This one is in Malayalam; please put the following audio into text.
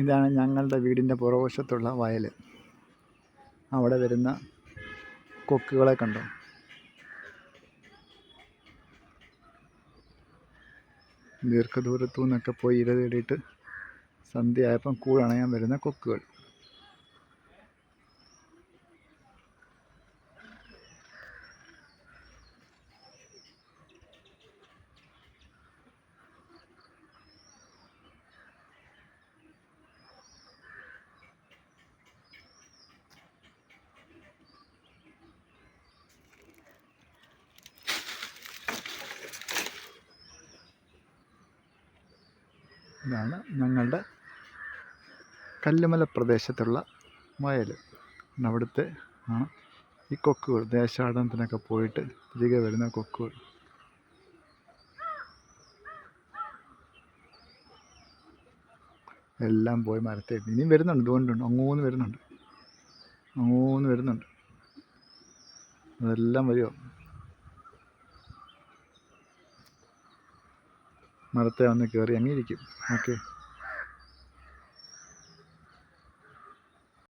ഇതാണ് ഞങ്ങളുടെ വീടിന്റെ പുറകുവശത്തുള്ള വയൽ. അവിടെ വരുന്ന കൊക്കുകളെ കണ്ടോ? ദീർഘദൂരത്തു നിന്നൊക്കെ പോയി ഇര തേടിയിട്ട് സന്ധ്യയായപ്പം കൂടണയാൻ വരുന്ന കൊക്കുകൾ. ഇതാണ് ഞങ്ങളുടെ കല്ലുമല പ്രദേശത്തുള്ള വയൽ. അവിടുത്തെ ആണ് ഈ കൊക്കുകൾ. ദേശാടനത്തിനൊക്കെ പോയിട്ട് തിരികെ വരുന്ന കൊക്കുകൾ. എല്ലാം പോയി മരത്തെ ഇനിയും വരുന്നുണ്ട്. ഇതുകൊണ്ടുണ്ട്. അങ്ങോന്ന് വരുന്നുണ്ട്. അങ്ങോന്ന് വരുന്നുണ്ട്. അതെല്ലാം വരുമോ മരത്തെ വന്ന് കയറി അങ്ങിരിക്കും ഓക്കെ